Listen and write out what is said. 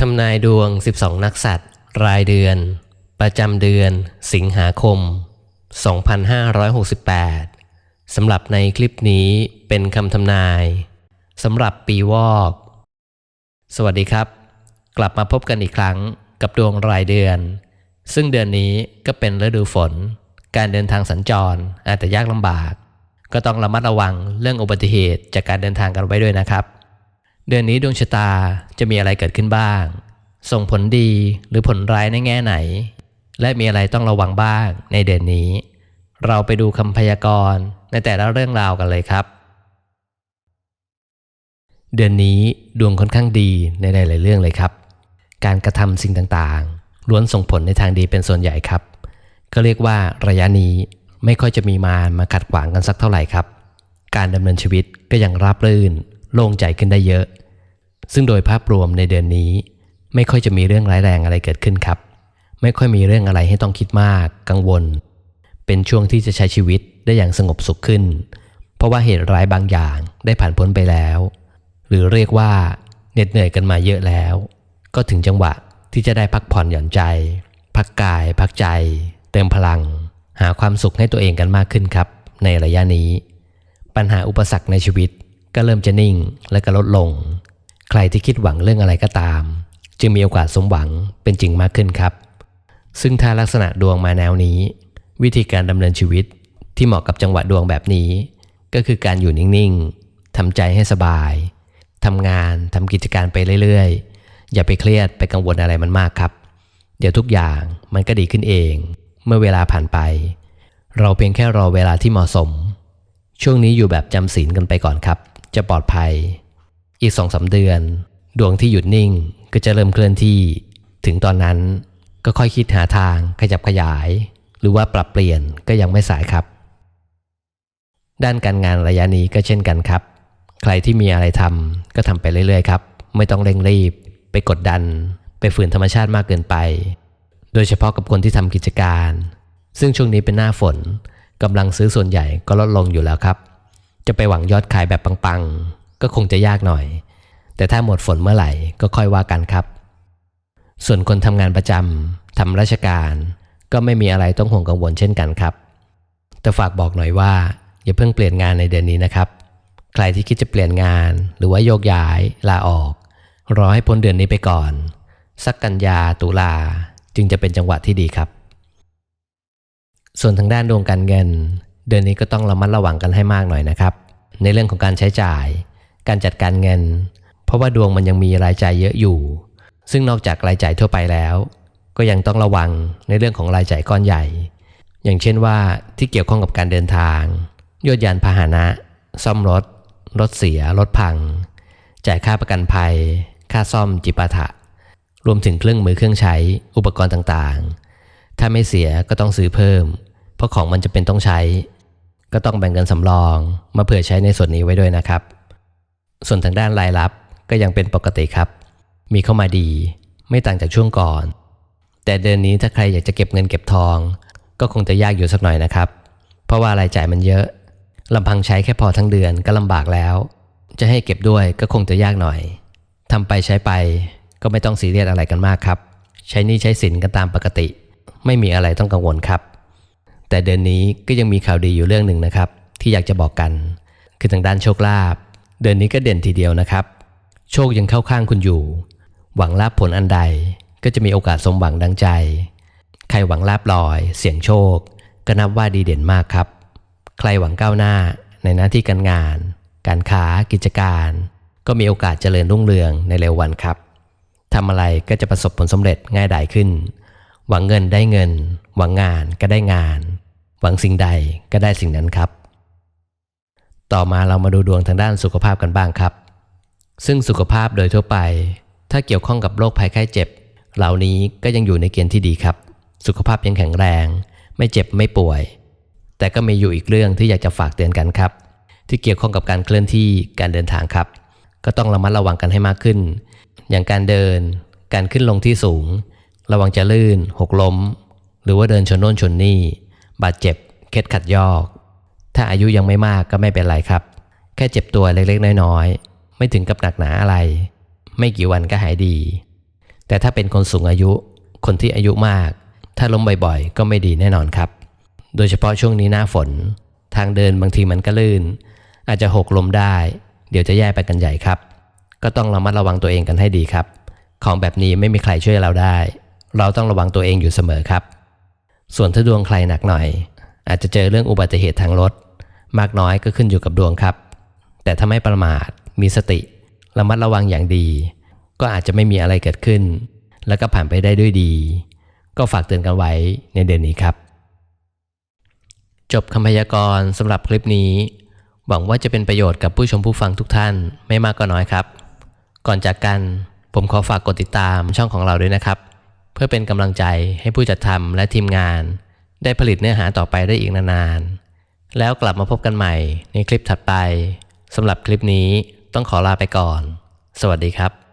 ทำนายดวง 12 นักสัตว์ รายเดือน ประจำเดือน สิงหาคม 2568 สำหรับในคลิปนี้เป็นคำทำนายสำหรับปีวอก สวัสดีครับ กลับมาพบกันอีกครั้งกับดวงรายเดือน ซึ่งเดือนนี้ก็เป็นฤดูฝน การเดินทางสัญจรอาจจะยากลำบาก ก็ต้องระมัดระวังเรื่องอุบัติเหตุจากการเดินทางกันไว้ด้วยนะครับ เดือนนี้ดวงชะตาจะมีอะไรเกิดขึ้นบ้าง ส่งผลดีหรือผลร้ายในแง่ไหน และมีอะไรต้องระวังบ้างในเดือนนี้ เราไปดูคำพยากรณ์ในแต่ละเรื่องราวกันเลยครับ เดือนนี้ดวงค่อนข้างดีในหลายๆเรื่องเลยครับ การกระทำสิ่งต่างๆ ล้วนส่งผลในทางดีเป็นส่วนใหญ่ครับ ก็เรียกว่าระยะนี้ไม่ค่อยจะมีมารมาขัดขวางกันสักเท่าไหร่ครับ การดำเนินชีวิตก็ยังราบรื่น โล่งใจขึ้นได้เยอะ ซึ่งโดยภาพรวมในเดือนนี้ ไม่ค่อยจะมีเรื่องร้ายแรงอะไรเกิดขึ้นครับ ไม่ค่อยมีเรื่องอะไรให้ต้องคิดมาก กังวล เป็นช่วงที่จะใช้ชีวิตได้อย่างสงบสุขขึ้น เพราะว่าเหตุร้ายบางอย่างได้ผ่านพ้นไปแล้ว หรือเรียกว่าเหน็ดเหนื่อยกันมาเยอะแล้ว ก็ถึงจังหวะที่จะได้พักผ่อนหย่อนใจ พักกาย พักใจ เติมพลัง หาความสุขให้ตัวเองกันมากขึ้นครับ ในระยะนี้ ปัญหาอุปสรรคในชีวิต ก็เริ่มจะนิ่งและก็ลดลง ใครที่คิดหวังเรื่องอะไรก็ตาม จึงมีโอกาสสมหวังเป็นจริงมากขึ้นครับ ซึ่งถ้าลักษณะดวงมาแนวนี้ วิธีการดำเนินชีวิตที่เหมาะกับจังหวะดวงแบบนี้ ก็คือการอยู่นิ่งๆทำใจให้สบายทำงานทำกิจการไปเรื่อยๆ อย่าไปเครียดไปกังวลอะไรมันมากครับ เดี๋ยวทุกอย่างมันก็ดีขึ้นเอง เมื่อเวลาผ่านไป เราเพียงแค่รอเวลาที่เหมาะสม ช่วงนี้อยู่แบบจำศีลกันไปก่อนครับ จะปลอดภัย อีกสองสาเดือน ดวงที่หยุดนิ่งก็จะเริ่มเคลื่อนที่ ถึงตอนนั้นก็ค่อยคิดหาทางขยับขยาย หรือว่าปรับเปลี่ยนก็ยังไม่สายครับ ด้านการงานระยะนี้ก็เช่นกันครับ ใครที่มีอะไรทำก็ทำไปเรื่อยๆครับ ไม่ต้องเร่งรีบ ไปกดดัน ไปฝืนธรรมชาติมากเกินไป โดยเฉพาะกับคนที่ทำกิจการ ซึ่งช่วงนี้เป็นหน้าฝนกำลังซื้อส่วนใหญ่ก็ลดลงอยู่แล้วครับ จะไปหวังยอดขายแบบปังๆ ก็คงจะยากหน่อย แต่ถ้าหมดฝนเมื่อไหร่ก็ค่อยว่ากันครับ ส่วนคนทำงานประจำทำราชการ ก็ไม่มีอะไรต้องห่วงกังวลเช่นกันครับ แต่ฝากบอกหน่อยว่า อย่าเพิ่งเปลี่ยนงานในเดือนนี้นะครับ ใครที่คิดจะเปลี่ยนงาน หรือว่าโยกย้าย ลาออก รอให้พ้นเดือนนี้ไปก่อน สักกันยาตุลาจึงจะเป็นจังหวะที่ดีครับ ส่วนทางด้านดวงการเงิน เดือนนี้ก็ต้องระมัดระวังกันให้มากหน่อยนะครับ ในเรื่องของการใช้จ่าย การจัดการเงิน เพราะว่าดวงมันยังมีรายจ่ายเยอะอยู่ ซึ่งนอกจากรายจ่ายทั่วไปแล้ว ก็ยังต้องระวังในเรื่องของรายจ่ายก้อนใหญ่ อย่างเช่นว่าที่เกี่ยวข้องกับการเดินทางยวดยานพาหนะ ซ่อมรถ รถเสีย รถพัง จ่ายค่าประกันภัย ค่าซ่อมจิปาถะ รวมถึงเครื่องมือเครื่องใช้ อุปกรณ์ต่างๆ ถ้าไม่เสียก็ต้องซื้อเพิ่ม เพราะของมันจะเป็นต้องใช้ ก็ต้องแบ่งเงินสำรอง มาเผื่อใช้ในส่วนนี้ไว้ด้วยนะครับ ส่วนทางด้านรายรับก็ยังเป็นปกติครับ มีเข้ามาดีไม่ต่างจากช่วงก่อน แต่เดือนนี้ถ้าใครอยากจะเก็บเงินเก็บทอง ก็คงจะยากอยู่สักหน่อยนะครับ เพราะว่ารายจ่ายมันเยอะลำพังใช้แค่พอทั้งเดือนก็ลำบากแล้ว จะให้เก็บด้วยก็คงจะยากหน่อยทำไปใช้ไปก็ไม่ต้องซีเรียสอะไรกันมากครับ ใช้นี่ใช้สินกันตามปกติ ไม่มีอะไรต้องกังวลครับ แต่เดือนนี้ก็ยังมีข่าวดีอยู่เรื่องหนึ่งนะครับ ที่อยากจะบอกกัน คือทางด้านโชคลาภเดือนนี้ก็เด่นทีเดียวนะครับ โชคยังเข้าข้างคุณอยู่ หวังลาภผลอันใดก็จะมีโอกาสสมหวังดังใจ ใครหวังลาบลอย เสี่ยงโชค ก็นับว่าดีเด่นมากครับ ใครหวังก้าวหน้าในหน้าที่การงาน การค้ากิจการ ก็มีโอกาสเจริญรุ่งเรืองในเร็ววันครับทำอะไรก็จะประสบผลสำเร็จง่ายดายขึ้น หวังเงินได้เงิน หวังงานก็ได้งาน หวังสิ่งใดก็ได้สิ่งนั้นครับ ต่อมาเรามาดูดวงทางด้านสุขภาพกันบ้างครับ ซึ่งสุขภาพโดยทั่วไป ถ้าเกี่ยวข้องกับโรคภัยไข้เจ็บ เหล่านี้ก็ยังอยู่ในเกณฑ์ที่ดีครับ สุขภาพยังแข็งแรง ไม่เจ็บไม่ป่วย แต่ก็มีอยู่อีกเรื่องที่อยากจะฝากเตือนกันครับ ที่เกี่ยวข้องกับการเคลื่อนที่การเดินทางครับ ก็ต้องระมัดระวังกันให้มากขึ้น อย่างการเดิน การขึ้นลงที่สูง ระวังจะลื่น หกล้ม หรือว่าเดินชนโน่นชนนี่ บาดเจ็บ เคล็ดขัดยอก ถ้าอายุยังไม่มากก็ไม่เป็นไรครับ แค่เจ็บตัวเล็กๆ น้อยๆ ไม่ถึงกับหนักหนาอะไร ไม่กี่วันก็หายดี แต่ถ้าเป็นคนสูงอายุ คนที่อายุมาก ถ้าล้มบ่อยๆ ก็ไม่ดีแน่นอนครับ โดยเฉพาะช่วงนี้หน้าฝน ทางเดินบางทีมันก็ลื่น อาจจะหกล้มได้ เดี๋ยวจะแย่ไปกันใหญ่ครับ ก็ต้องระมัดระวังตัวเองกันให้ดีครับ ของแบบนี้ไม่มีใครช่วยเราได้ เราต้องระวังตัวเองอยู่เสมอครับ ส่วนถ้าดวงใครหนักหน่อย อาจจะเจอเรื่องอุบัติเหตุทางรถ มากน้อยก็ขึ้นอยู่กับดวงครับ แต่ถ้าไม่ประมาทมีสติระมัดระวังอย่างดี ก็อาจจะไม่มีอะไรเกิดขึ้น แล้วก็ผ่านไปได้ด้วยดี ก็ฝากเตือนกันไว้ในเดือนนี้ครับ จบคำพยากรณ์สำหรับคลิปนี้ หวังว่าจะเป็นประโยชน์กับผู้ชมผู้ฟังทุกท่านไม่มากก็น้อยครับ ก่อนจากกันผมขอฝากกดติดตามช่องของเราด้วยนะครับ เพื่อเป็นกำลังใจให้ผู้จัดทำและทีมงาน ได้ผลิตเนื้อหาต่อไปได้อีกนานๆ แล้วกลับมาพบกันใหม่ในคลิปถัดไปสำหรับคลิปนี้ต้องขอลาไปก่อน สวัสดีครับ